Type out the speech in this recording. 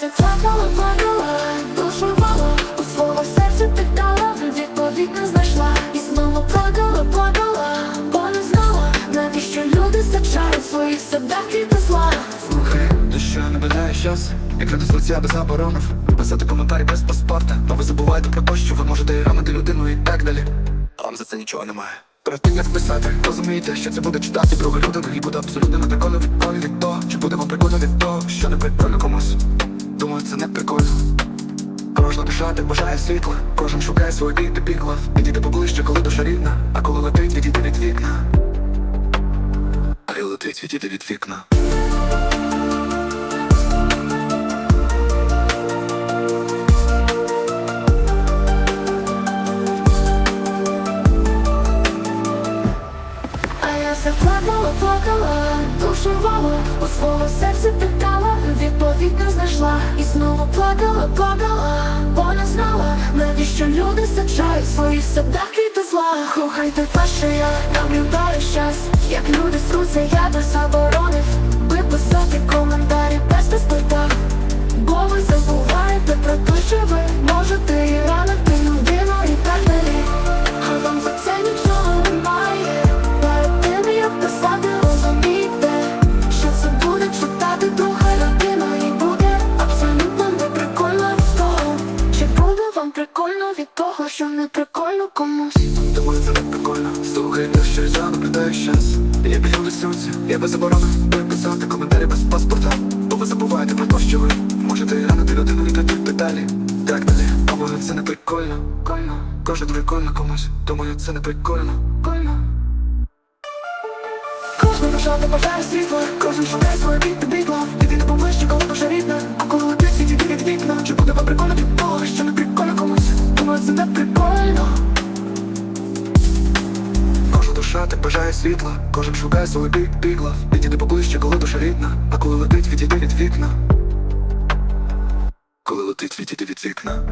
все плакала, плакала, доживала, у свого серця питала, відповідь не знайшла. І знову плакала, плакала, бо не знала, навіщо люди зачають своїх собак і зла Слухай, ти що не бажаєш час, як люди з лиця без заборонив Писати коментарі без паспорта, бо ви забуваєте про те, що ви можете рамити людину і так далі. А вам за це нічого немає. Перед тим як писати, розумієте, що це буде читати друга людина І буде абсолютно не такою від то, прикольно. Кожна душа так бажає світла, кожен шукає бік та пікла. Підійти поближче, коли душа рідна, а коли летить, відійти від вікна. А летить, відійти від вікна. А я заплакала, плакала, не знайшла І знову плакала, плакала, бо не знала, навіщо люди саджають своїх садах квіти зла. Слухайте перше, я наблюдаю щас, як люди струться, я би заборонив Виписати коментарі комусь. Думаю, це не прикольно. Слухайте, що я наблюдаю щас. Я біля ресурсі, я би заборонив Виписати коментарі без паспорта. Бо ви забуваєте про те, що ви можете ранити людину і так далі. Так далі, думаю, це не прикольно. Кожен прикольно комусь, думаю, це не прикольно. Кожна душа не бажає світла, кожен шукає своє бік та бікла Іди не поближче, коли душа рідна, так бажає світла, кожен шукає свій бік бігла, Підійди поближче, коли душа рідна, а коли летить, відійди від вікна. Коли летить, відійди від вікна